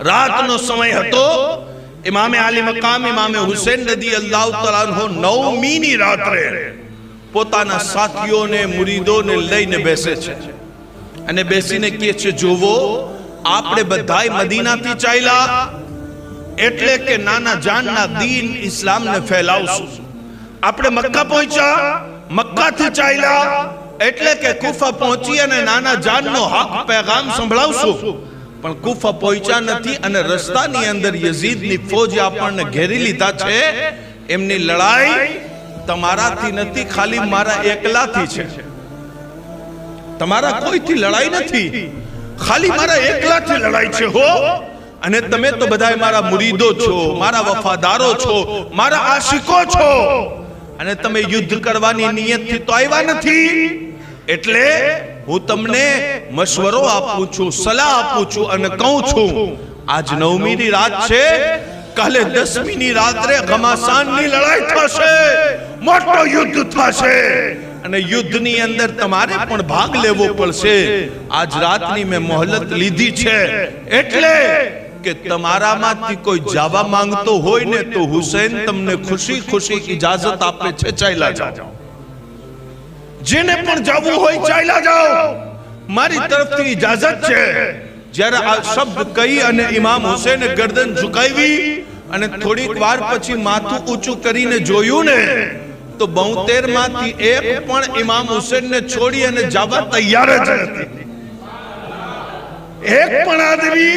રાતનો સમય હતો. ઇમામે આલી મકામ, ઇમામે હુસેન રદી અલ્લાહ તઆલાહુ નવમીની રાત્રે પોતાના સાથીઓને, મુરીદોને લઈને બેસે છે. અને બેસીને કહે છે જોવો આપણે બધાય મદીનાથી ચાલ્યા. એટલે કે નાના જાનના દીન ઇસ્લામને ફેલાવશું. આપણે મક્કા પહોંચ્યા, મક્કાથી ચાલ્યા. એટલે કે કુફા પહોંચી અને નાના જાનનો હક, પેગામ સંભળાવશું. પણ કુફા પહોંચ્યા નથી અને રસ્તાની અંદર યઝીદની ફોજે આપણને ઘેરી લીધા છે. એમની લડાઈ તમારાથી નથી, ખાલી મારા એકલાથી છે. તમારા કોઈથી લડાઈ નથી? ખાલી મારા એકલાથી લડાઈ છે હો. અને તમે તો બધાય મારા મુરીદો છો, મારા વફાદારો છો, મારા આશિકો છો. અને તમે યુદ્ધ કરવાની નિયતથી તો આવ્યા નથી. એટલે હું તમને મશવરો આપું છું, સલાહ આપું છું અને કહું છું, આજ નવમીની રાત છે, કાલે દસમીની રાત્રે ઘમાસાનની લડાઈ થશે, મોટો યુદ્ધ થશે. અને યુદ્ધની અંદર તમારે પણ ભાગ લેવો પડશે. આજ રાતની મેં મોહલત લીધી છે, એટલે કે તમારામાંથી કોઈ જવા માંગતો હોય ને તો હુસૈન તમને ખુશી ખુશી ઇજાજત આપે છે, ચાલ્યા જાઓ. જેને પણ જવું હોય ચાલ્યા જાઓ. મારી તરફથી ઇજાજત છે. જ્યારે આ શબ્દ કહી અને ઇમામ હુસેને ગરદન ઝુકાવી અને થોડીક વાર પછી માથું ઊંચું કરીને જોયું ને તો બોતેરમાંથી એક પણ ઇમામ હુસૈનને છોડી અને જવા તૈયાર જ નથી એક પણ આદમી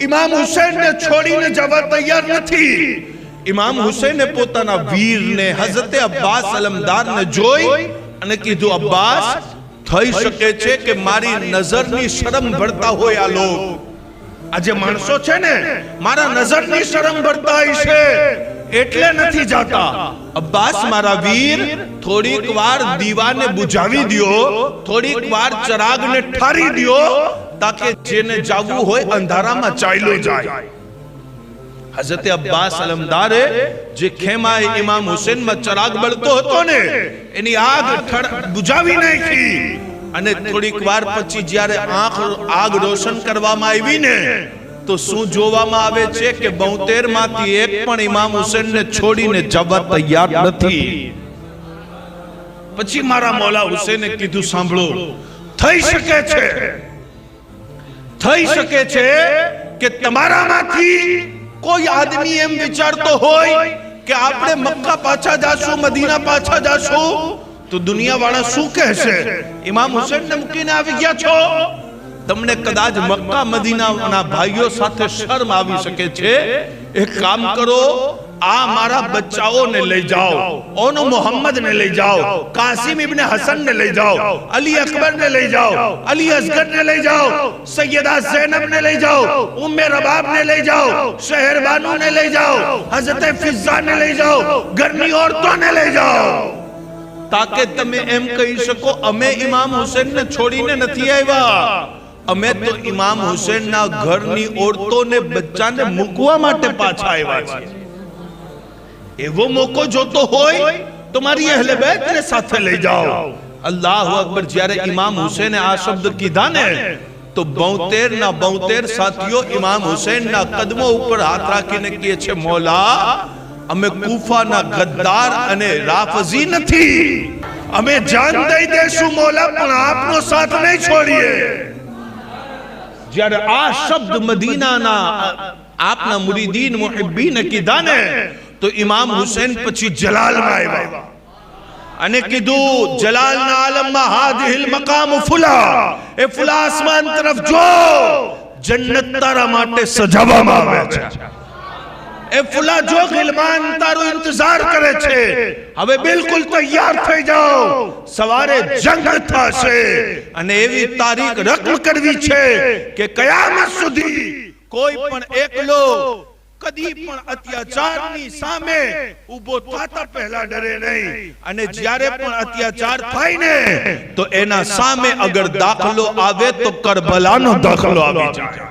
ઇમામ હુસૈનને છોડીને જવા તૈયાર નથી. ઇમામ હુસેને પોતાના વીરને હઝરતે અબ્બાસ અલમદારને જોઈ અને કીધું, અબ્બાસ, થઈ શકે છે કે મારી નજરની શરમ ભરતા હોય આ લોક? આ જે માણસો છે ને, મારા નજરની શરમ ભરતા હોય છે. એટલે નથી જાતા. અબ્બાસ, મારા વીર, થોડીક વાર દીવાને બુઝાવી દ્યો, થોડીક વાર ચરાગને ઠારી દ્યો, તાકે જેને જાવું હોય અંધારામાં ચાલ્યો જાય. હઝરત અબ્બાસ અલમદારે જે ખેમાએ ઇમામ હુસેનમાં ચરાગ બળતો હતો ને, એની આગ બુજાવી નાખી. અને થોડીક વાર પછી જ્યારે આંખ આગ રોશન કરવામાં આવી ને, તો શું જોવામાં આવે છે કે બોતેરમાંથી એક પણ ઇમામ હુસેનને છોડીને જવા તૈયાર નથી. પછી મારા મોલા હુસેને કીધું, સાંભળો, થઈ શકે છે, થઈ શકે છે કે તમારામાંથી કોઈ આદમી એમ વિચારતો હોય કે આપણે મક્કા પાછા જાશું મદીના પાછા જાશું તો દુનિયા વાળા શું કહેશે? ઇમામ હુસેન ને મૂકીને આવી ગયા છો? તમને કદાચ મક્કા મદીનાના ભાઈઓ સાથે શર્મ આવી શકે છે? એક કામ કરો. આ મારા બચ્ચાઓને લઈ જાઓ ઓનો મોહમ્મદ ને લઈ જાઓ કાસિમ ઇબ્ને હસન ને લઈ જાઓ અલી અકબર ને લઈ જાઓ અલી અસગર ને લઈ જાઓ સૈયદા ઝૈનબ ને લઈ જાઓ ઉમ્મે રબાબ ને લઈ જાઓ શહેર બાનુ ને લઈ જાઓ હઝરત ફિઝા ને લઈ જાઓ ઘરની औरतों ને લઈ જાઓ તાકે તમે એમ કહી શકો અમે ઇમામ હુસેન ને છોડીને નથી આવ્યા અમે તો ઇમામ હુસેનના ઘરની ઓરતોને બચ્ચાને મૂકવા માટે પાછા આવ્યા છીએ એવો મોકો જોતો હોય તો મારી અહેલે બેતને સાથે લઈ જાઓ અલ્લાહુ અકબર જ્યારે ઇમામ હુસેને આ શબ્દ કીધા ને તો બોતેર ના બોતેર સાથીઓ ઇમામ હુસેનના કદમો ઉપર હાથ રાખીને કહે છે મોલા અમે કૂફાના ગદ્દાર અને રાફઝી નથી અમે જાન દઈ દેશું મોલા પણ આપનો સાથ નહીં છોડીએ જ્યારે આ શબ્દ મદીનાના આપના મુરીદીન મુહિબ્બીને કીધા ને તો ઇમામ હુસેન પછી જલાલમાં આવ્યા. અને કીધું જલાલના આલમમાં હાદિહિલ મકામ ફુલા. એ ફુલા આસમાન તરફ જો. જન્નત તારા માટે સજાવવામાં આવે છે. એ ફુલા જો ગિલમાન તારો ઇંતજાર કરે છે. હવે બિલકુલ તૈયાર થઈ જાઓ. સવારે જંગ થશે. અને એવી તારીખ રકમ કરવી છે કે કયામત સુધી કોઈ પણ એકલો કદી પણ અત્યાચારની સામે ઊભો થતા પહેલા ડરે નહીં. અને જ્યારે પણ અત્યાચાર થાય ને તો એના સામે અગર દાખલો આવે તો કરબલાનો દાખલો આવી જાય.